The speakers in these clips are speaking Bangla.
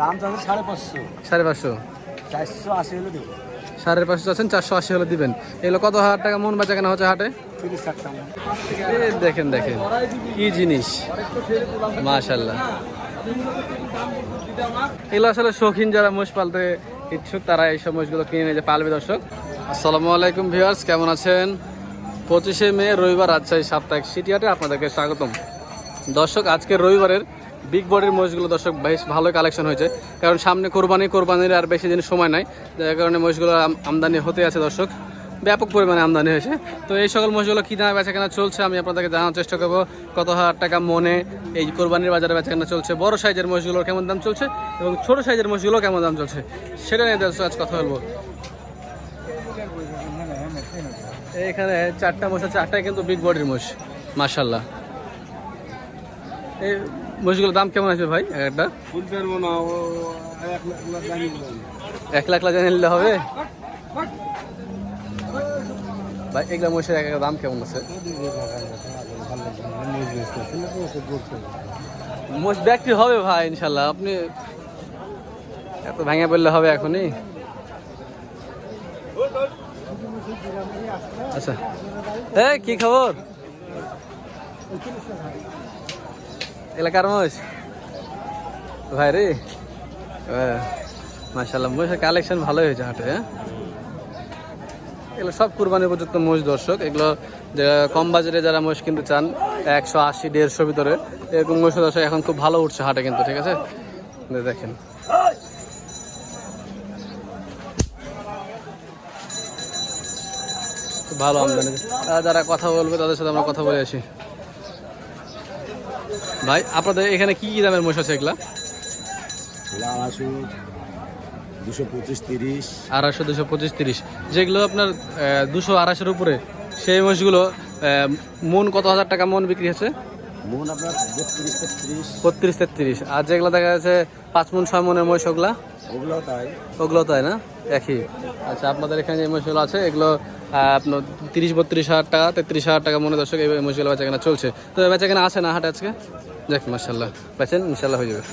দাম চাচ্ছে সাড়ে পাঁচশো। সাড়ে পাঁচশো। চারশো আশি হলে দেবো। সাড়ে পাঁচশো আছেন চারশো আশি হলে দিবেন। এগুলো কত হাজার টাকা মন বেচা কেনা হচ্ছে হাটে? এই দেখেন দেখেন। কি জিনিস। মাশাল্লাহ এগুলো আসলে শৌখিন যারা মোষ পালতে ইচ্ছুক তারা এইসব মোষগুলো কিনে নিয়ে পালবে দর্শক। আসসালামু আলাইকুম ভিউয়ার্স কেমন আছেন? পঁচিশে মে রবিবার রাজশাহী সাপ্তাহিক সিটিহাটে আপনাদেরকে স্বাগতম। দর্শক আজকে রবিবারের বিগ বডির মহিষগুলো দর্শক বেশ ভালো কালেকশন হয়েছে। কারণ সামনে কোরবানি, কোরবানির আর বেশি দিন সময় নাই। যার কারণে মহিষগুলো আমদানি হতে আছে দর্শক। ব্যাপক পরিমাণে আমদানি হয়েছে। তো এই সকল মহিষগুলো কী দামে বেচা কেনা চলছে আমি আপনাদেরকে জানার চেষ্টা করব। কত হাজার টাকা মনে এই কোরবানির বাজারে বেচা কেনা চলছে? বড় সাইজের মহিষগুলোর কেমন দাম চলছে? এবং ছোট সাইজের মহিষগুলো কেমন দাম চলছে? সেটা নিয়ে দর্শক আজ কথা বলব। এখানে চারটা আছে চারটাই কিন্তু বিগ বডির মোষ মার্শাল্লাহ এই মোষগুলোর দাম কেমন আছে ভাই? এক একটা? এক লাখ লাখ জানিয়ে নিলে হবে? ভাই এগুলা মোষের এক একটা দাম কেমন আছে? মোষ বিক্রি হবে ভাই ইনশাল্লাহ। আপনি এত ভেঙে বললে হবে এখনই? আচ্ছা। এই কি খবর? এলাকার মোষ ভাই রে। মাসাল্লাহ মোষের কালেকশন ভালোই হয়েছে হাটে হ্যাঁ? এগুলো সব কুরবানি উপযুক্ত মোষ দর্শক। এগুলো কম বাজারে যারা মোষ কিনতে চান, একশো আশি, দেড়শো ভিতরে, এরকম মোষ দর্শক এখন খুব ভালো উঠছে হাটে কিন্তু, ঠিক আছে? দেখেন। ভালো আমদানি। যারা কথা বলবে, তাদের সাথে আমরা কথা বলে আসি। ভাই আপনাদের এখানে কি কি দামের মোষ আছে এগুলা? দুশো পঁচিশ তিরিশ। আড়াইশো দুশো পঁচিশ তিরিশ। যেগুলো আপনার দুশো আড়াইশোর উপরে সেই মোষগুলো মন কত হাজার টাকা মন বিক্রি হচ্ছে? মন আপনার বত্রিশ তেত্রিশ। বত্রিশ তেত্রিশ। আর যেগুলো দেখা যাচ্ছে পাঁচ মন ছয় মনের মহিষ ওগুলা? ওগুলো তাই। ওগুলো তাই না? একই। আচ্ছা আপনাদের এখানে যে মহিষগুলো আছে এগুলো আপনার তিরিশ বত্রিশ হাজার টাকা তেত্রিশ হাজার টাকা মনে দর্শক এই মহিষগুলো বেচা কেনা চলছে। তো বেচা কেনা আছে না হাটে আজকে? দেখ মার্শাল্লাহ বেচেন ইনশাল্লাহ হয়ে যাবে।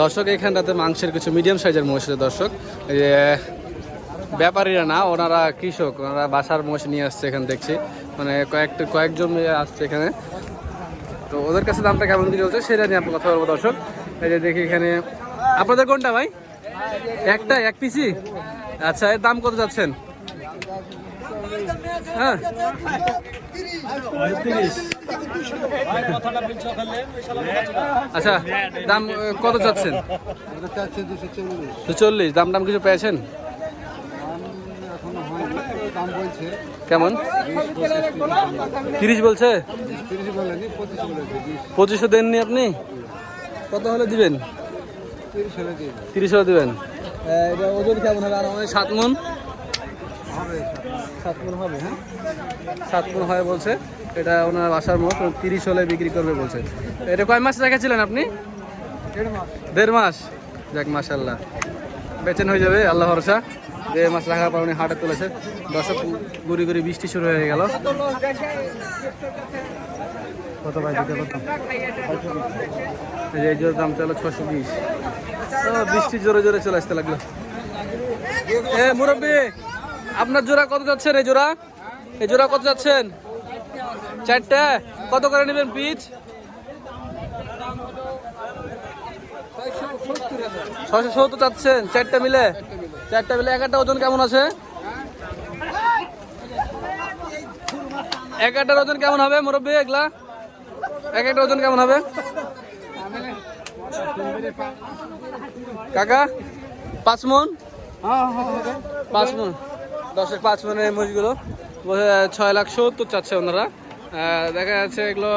দর্শক, এখানটাতে মাংসের কিছু মিডিয়াম সাইজের মহিষ দর্শক। ব্যাপারীরা না, ওনারা কৃষক, ওনারা বাসার মোষ নিয়ে আসছে এখানে, দেখছি। মানে কয়েকটা, কয়েকজন আসছে এখানে। তো ওদের কাছে দামটা কেমন কি চলছে, সেটা নিয়ে আপনার কথা বলব দর্শক। এই যে দেখি এখানে, আপনাদের কোনটা ভাই? একটা, এক পিসি আচ্ছা এর দাম কত যাচ্ছেন হ্যাঁ। আচ্ছা দাম কত চাচ্ছেন? চাচ্ছে চল্লিশ দাম দাম কিছু পেয়েছেন? কেমন? তিরিশ বলছে? পঁচিশশো দেননি আপনি? কত হলে দিবেন? তিরিশ হলে দিবেন। ওজন কেমন হবে? আর আমাদের সাত মন? হবে সাত মন হবে হ্যাঁ? সাত মন হয় বলছে। এটা ওনার বাসার মত তিরিশ হলে বিক্রি করবে বলছে। এটা কয় মাস রেখেছিলেন আপনি? দেড় মাস। যাক মাসাল্লাহ বেচেন হয়ে যাবে আল্লাহ ভরসা। দেড় মাস রাখার পর উনি হাটে তুলেছে। দশক গুড়ি গুড়ি বৃষ্টি শুরু হয়ে গেল। কত ভাই দিতে কত? এই জোর দাম চলো ছশো বিশ। বৃষ্টি জোরে জোরে চলে আসতে লাগল। এ মুরব্বী! আপনার জোড়া কত যাচ্ছেন এই জোড়া? এই জোড়া কত যাচ্ছেন? চারটে। কত করে নেবেন পিচ? ছশো সত্তর চাচ্ছেন চারটে মিলে। চারটে মিলে। একটা ওজন কেমন আছে? এক একটার ওজন কেমন হবে মুরব্বী এগুলা? এক একটা ওজন কেমন হবে? কাকা পাঁচ মন? হ্যাঁ হ্যাঁ হবে পাঁচ মন। দশের পাঁচ মনের এই ছয় লাখ সত্তর চাচ্ছে ওনারা। দেখা যাচ্ছে এগুলো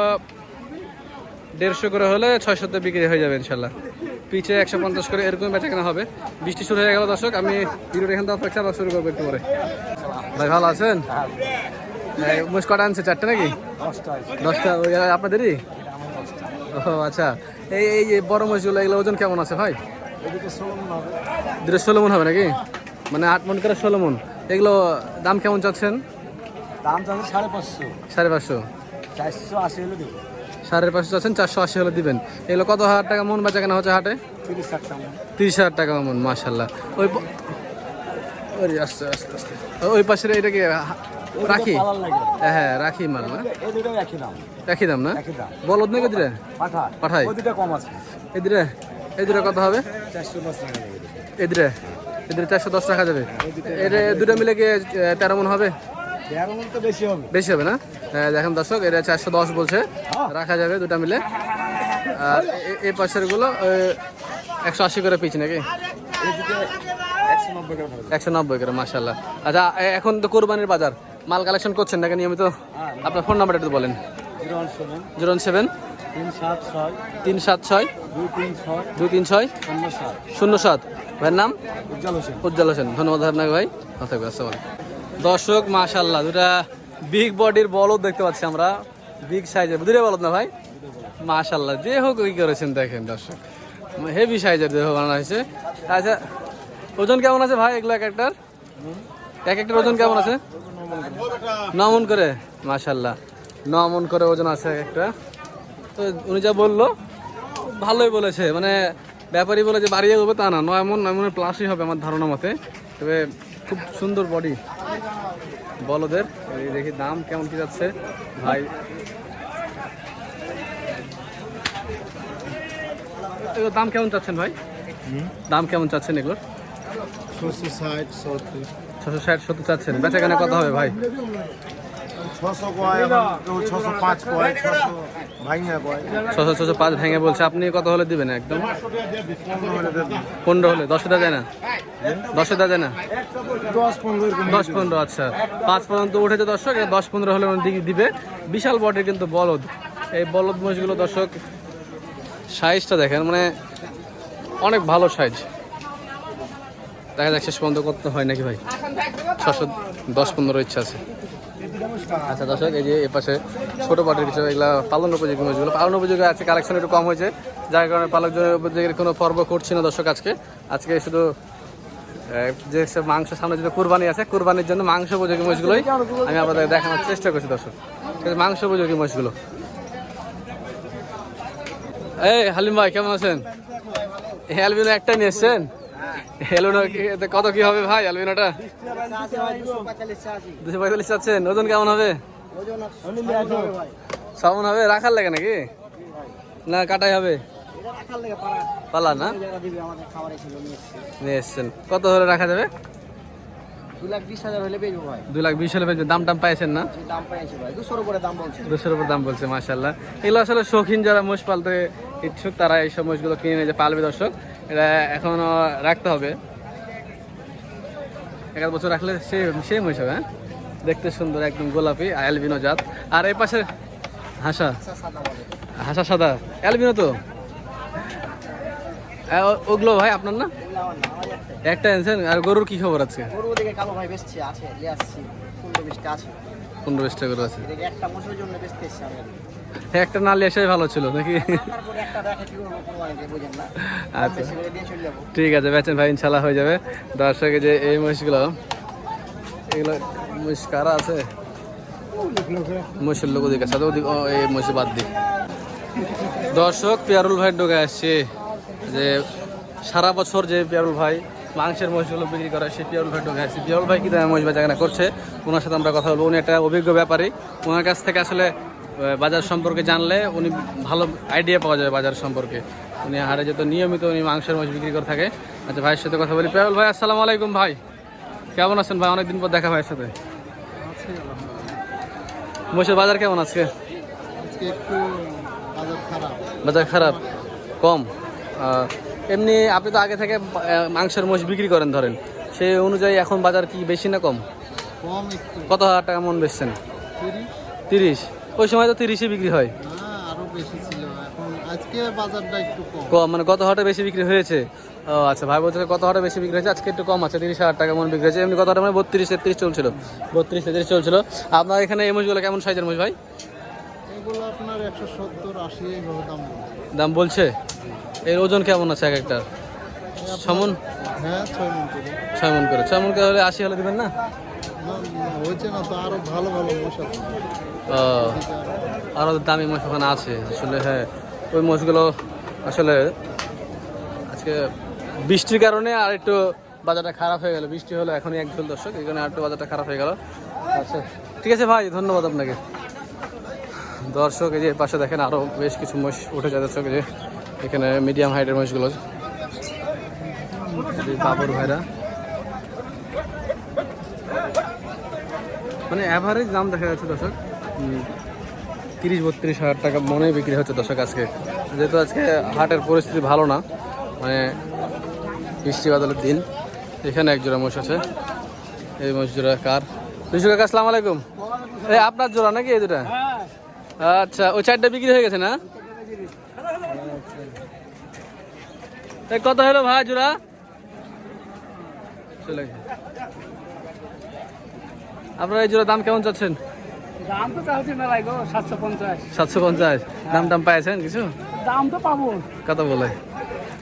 দেড়শো করে হলে ছয়শোতে বিক্রি হয়ে যাবে ইনশাল্লাহ। পিছে একশো পঞ্চাশ করে এরকম বেচা কেনা হবে। বৃষ্টি শুরু হয়ে গেল দর্শক আমি ভিডিওটা এখান থেকে আবার শুরু করব একটু পরে। ভাই ভালো আছেন? মোষ কটা আনছে চারটে নাকি? দশটা ওই আপনাদেরই? ও আচ্ছা। এই এই যে বড় মহিষগুলো এগুলো ওজন কেমন আছে ভাই? মন দুটো ষোলো মন হবে নাকি? মানে আট মন করে ষোলো মন। এগুলো দাম কেমন চাচ্ছেন? দাম চাচ্ছে সাড়ে পাঁচশো। সাড়ে পাঁচশো। চারশো আশি হলে দেবো। সাড়ে পাঁচশো চাচ্ছেন চারশো আশি হলে দিবেন। এগুলো কত হাজার টাকা মন বেচা কেনা হচ্ছে হাটে? তিরিশ হাজার টাকা মন। মাসাল্লাহ ওই আস্তে আস্তে আস্তে ওই পাশের এটা কি? রাখি? পালার হ্যাঁ রাখি মাল না? এই একই দাম। না? বলদ নাকি দিলে পাঠাই কম আছে। এদিরে এদিরে কত হবে? এদিরে এদিরে চারশো দশ টাকা যাবে এটা দুটো মিলে আহ, তেরো মন হবে? বেশি হবে। না? হ্যাঁ, দেখেন দর্শক এটা চারশো দশ বলছে। রাখা যাবে দুটা মিলে। আর এই পাশেরগুলো একশো আশি করে পিচ নাকি? একশো নব্বই করে মাসাল্লাহ আচ্ছা এখন তো কোরবানির বাজার। মাল কালেকশন করছেন নাকি নিয়মিত? হ্যাঁ আপনার ফোন নাম্বারটা একটু বলেন। Zero one seven. তিন সাত ছয়। দুই তিন ছয়। শূন্য সাত। ভাইয়ের নাম? উজ্জ্বল হোসেন। ধন্যবাদ আপনাকে ভাই। থাকবে আসসালামু দর্শক মাশাল্লাহ দুটা বিগ বডির বলদ দেখতে পাচ্ছি আমরা। বিগ সাইজের দুটো বলদ না ভাই? মাশাল্লাহ যে হোক কি করেছেন দেখেন দর্শক। হেভি সাইজের দেহ বানানো হয়েছে। আচ্ছা ওজন কেমন আছে ভাই এগুলো এক একটার? এক একটার ওজন কেমন আছে? ন মন করে। মাশাল্লাহ ন মন করে ওজন আছে এক একটা। তো উনি যা বলল ভালোই বলেছে। মানে ব্যাপারী বলে যে বাড়িয়ে হবে তা না নয় মন নয় মনের প্লাসই হবে আমার ধারণা মতে। তবে খুব সুন্দর বডি বলদের এই দেখি দাম কেমন কি যাচ্ছে। ভাই এগুলোর দাম কেমন চাচ্ছেন ভাই? দাম কেমন চাচ্ছেন এগুলোর? ছশো ষাট সত্তর। ছশো ষাট সত্তর চাচ্ছেন। বেচা কেনা কত হবে ভাই। ছশো কয় কেউ ছশো পাঁচ কয় ছশো ভাঙিয়া কয়। ছশো ছশো পাঁচ ভেঙে বলছে। আপনি কত হলে দিবেন একদম? পনেরো হলে যায় না? যায় না? দশ পনেরো আচ্ছা। পাঁচ পর্যন্ত উঠেছে দর্শক দশ পনেরো হলে উনি দিবে। বিশাল বটের কিন্তু বলদ। এই বলদ মহিষগুলো দর্শক সাইজটা দেখেন মানে অনেক ভালো সাইজ। দেখা যাক শেষ পর্যন্ত করতে হয় নাকি ভাই? ছশো দশ পনেরো ইচ্ছা আছে। আচ্ছা দর্শক, এই যে এ পাশে ছোটো পাটের কিছু এগুলো পালন উপযোগী মাছগুলো পালন উপযোগী আছে কালেকশন একটু কম হয়েছে, যার কারণে পালক উপযোগীর কোনো পর্ব করছি না দর্শক আজকে। আজকে শুধু যে মাংস সামনে যেটা কুরবানি আছে, কুরবানির জন্য মাংস উপযোগী মাছগুলোই আমি আপনাদের দেখানোর চেষ্টা করছি দর্শক। মাংস উপযোগী মাছগুলো এই হালিম ভাই, কেমন আছেন? এই একটাই নিয়ে এসছেন? কত কি হবে ভাই অ্যালবিনোটা দুশো পঁয়তাল্লিশ চাচ্ছেন ওজন কেমন হবে? সামন হবে? রাখার লাগে নাকি? না, কাটাই হবে? পালা না? নিয়ে এসছেন। কত হলে রাখা যাবে? দু লাখ বিশ হাজার হলে দু লাখ দাম টাম পাইছেন না? দুশোর দাম মাশাল্লাহ এগুলো আসলে শৌখিন যারা মোষ পালতে ইচ্ছুক, তারা এই এইসব মোষগুলো কিনে নিয়ে পালবে দর্শক। এটা এখনও রাখতে হবে। এক বছর রাখলে সে সেই মোষ হবে হ্যাঁ? দেখতে সুন্দর একদম গোলাপি অ্যালবিনো জাত। আর এই পাশে হাসা হাসা সাদা। অ্যালবিনো তো? ওগুলো ভাই আপনার না? একটা আনছেন আর গরুর কি খবর আছে গরু দিকে কালো ভাই বেচছে আছে নিয়ে আসছি। পনেরো বিশটা আছে। পনেরো বিশটা গরু আছে। একটা মোষের জন্য বেচতে এসছি আমি একটা না এসে ভালো ছিল নাকি? আচ্ছা। ঠিক আছে, বেচেন ভাই, ইনশাল্লাহ হয়ে যাবে। দর্শকে যে এই মহিষগুলো, এগুলো মহিষ কারা আছে? মহিষের লোক ওদিকে আছে, ওদিক এই মহিষ বাদ দিই দর্শক, পিয়ারুল ভাই ঢোকে আসছে। যে সারা বছর যে পিয়ারুল ভাই মাংসের মহিষগুলো বিক্রি করে, সেই পিয়ারুল ভাই ঢোকে আসছে। পিয়ারুল ভাই কি দামে মহিষ বেচাকেনা করছে? ওনার সাথে আমরা কথা বলব। উনি একটা অভিজ্ঞ ব্যাপারী। ওনার কাছ থেকে আসলে বাজার সম্পর্কে জানলে উনি ভালো আইডিয়া পাওয়া যাবে বাজার সম্পর্কে। উনি হারে যেত নিয়মিত উনি মাংসের মাছ বিক্রি করে থাকে। আচ্ছা ভাইয়ের সাথে কথা বলি। পিয়ারুল ভাই আসসালামু আলাইকুম ভাই। কেমন আছেন ভাই? অনেকদিন পর দেখা ভাইয়ের সাথে। মহিষের বাজার কেমন আজকে? বাজার খারাপ। কম? এমনি আপনি তো আগে থেকে মাংসের মোষ বিক্রি করেন ধরেন। সেই অনুযায়ী এখন বাজার কি বেশি না কম? কম কত হাজার টাকা মন বেচছেন? তিরিশ? ওই সময় তো তিরিশে বিক্রি হয়। না বেশি ছিল। এখন আজকে কম। মানে গত হাটে বেশি বিক্রি হয়েছে। ও আচ্ছা ভাই বলছে কত হাটে বেশি বিক্রি হয়েছে আজকে একটু কম আছে তিরিশ হাজার টাকা মন বিক্রি হয়েছে। এমনি কত হাটে মানে বত্রিশ তেত্রিশ চলছিল। বত্রিশ তেত্রিশ চলছিল। আপনার এখানে এই মোষগুলো কেমন সাইজের মোষ ভাই? এগুলো আপনার একশো সত্তর আশি দাম বলছে। দাম বলছে? এর ওজন কেমন আছে এক একটা সমন? হ্যাঁ ছয় মন করে। ছয় মন করে। ছয় মন করে হলে আশি হলে দেবেন না, হয়েছে না, তো আরও ভালো ভালো মশা আরও দামি মোষ ওখানে আছে। আসলে হ্যাঁ ওই মোষগুলো আসলে আজকে বৃষ্টির কারণে আর একটু বাজারটা খারাপ হয়ে গেল। বৃষ্টি হলো এখনই এক ঝোল দর্শক, এই কারণে আর একটু বাজারটা খারাপ হয়ে গেল। আচ্ছা ঠিক আছে ভাই, ধন্যবাদ আপনাকে। দর্শক, এই যে পাশে দেখেন আরও বেশ কিছু মোষ উঠে যায় দর্শক যে এখানে মিডিয়াম হাইটের মোষগুলো এই বাবুর ভাইরা। মানে অ্যাভারেজ দাম দেখা যাচ্ছে দর্শক। তিরিশ, বত্রিশ হাজার টাকা মনে বিক্রি হচ্ছে দর্শক আজকে। যেহেতু আজকে হাটের পরিস্থিতি ভালো না মানে বৃষ্টি বাদলের দিন। এখানে এক জোড়া মোষ আছে। এই মোষ জোড়া কার? বিশু কাকা আসসালামু আলাইকুম। এই আপনার জোড়া নাকি এই দুটা? আচ্ছা ওই চারটা বিক্রি হয়ে গেছে না? কত হলো ভাই জোড়া? চলে গেছে। আপনার এই জোড়া দাম কেমন চাচ্ছেন? দাম তো চাচ্ছি মেলায় গো সাতশো পঞ্চাশ। সাতশো পঞ্চাশ। দাম টাম পাইছেন কিছু? দাম তো পাবো। কত বলে?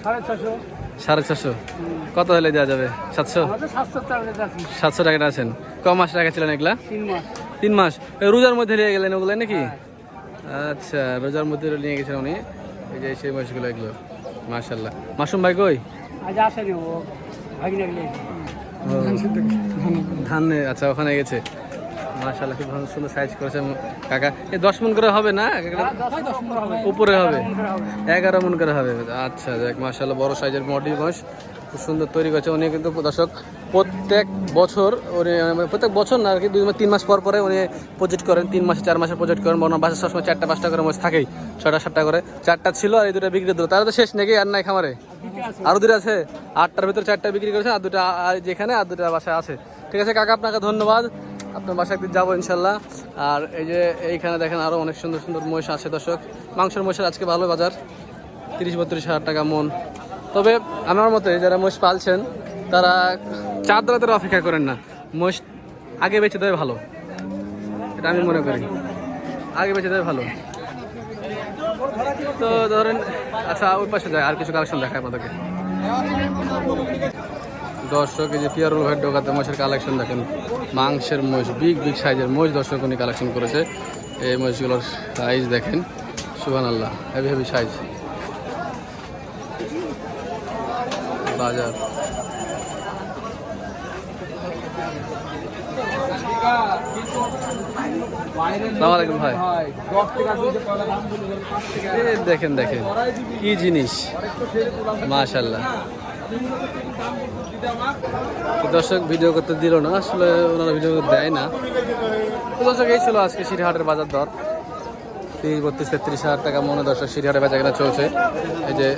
সাড়ে ছশো সাড়ে ছশো কত হলে দেওয়া যাবে? সাতশো? সাতশো টাকা টাকাটা আছেন। ক মাস টাকা ছিলেন এগুলা? তিন মাস। রোজার মধ্যে নিয়ে গেলেন ওগুলো নাকি? আচ্ছা রোজার মধ্যে নিয়ে গেছেন উনি। এই যে সেই মাসগুলো এগুলো। মাশাল্লাহ মাসুম ভাই কই? আজ আসেনি ও। ভাগিনা ধান আচ্ছা ওখানে গেছে। মাশাল্লাহ খুব ভালো সুন্দর সাইজ করেছে কাকা। এই দশ মন করে হবে না? উপরে হবে? এগারো মন করে হবে। আচ্ছা দেখ মার্শাল্লাহ বড় সাইজের মডি মাস খুব সুন্দর তৈরি করেছে। উনি কিন্তু দর্শক প্রত্যেক বছর উনি মানে প্রত্যেক বছর না আর কি দুই মাস তিন মাস পর পরে উনি প্রজেক্ট করেন। তিন মাসে চার মাসে প্রজেক্ট করেন। বর্ণ বাসে সবসময় চারটা পাঁচটা করে মাছ থাকেই ছয়টা সাতটা করে। চারটা ছিল আর এই দুটো বিক্রি দিল তারা তো শেষ নাকি? আর নাই খামারে? আরও দুটো আছে। আটটার ভিতরে চারটা বিক্রি করেছে আর দুটো যেখানে আর দুটো বাসায় আছে। ঠিক আছে, কাকা, আপনাকে ধন্যবাদ। আপনার বাসায় একদিন যাব ইনশাল্লাহ। আর এই যে এইখানে দেখেন আরও অনেক সুন্দর সুন্দর মহিষ আছে দর্শক। মাংসের মহিষের আজকে ভালো বাজার, তিরিশ বত্রিশ হাজার টাকা মন। তবে আমার মতে যারা মহিষ পালছেন, তারা চার রাতের অপেক্ষা করেন না। মহিষ আগে বেঁচে দেয় ভালো। এটা আমি মনে করি। আগে বেঁচে দেয় ভালো। তো ধরেন আচ্ছা ওই পাশে যায়, আর কিছু কালেকশন দেখায় আপনাদেরকে। দর্শক, এই যে পিয়ারুল ভাই ডোকাতে মোষের কালেকশন দেখেন, মাংসের মোষ বিগ বিগ সাইজের মোষ দর্শক উনি কালেকশন করেছে। এই মোষগুলোর সাইজ দেখেন সুহান আল্লাহ হেভি হেভি সাইজ বাজার ভাই। দেখেন দেখেন, কি জিনিস? মাশাল্লাহ দর্শক ভিডিও করতে দিল না, আসলে ওনারা ভিডিও দেয় না। দর্শক, এই ছিল আজকে সিরিহাটের বাজার দর। তিরিশ বত্রিশ তেত্রিশ হাজার টাকা মনে দর্শক সিরিহাটের বাজার কেনা চলছে। এই যে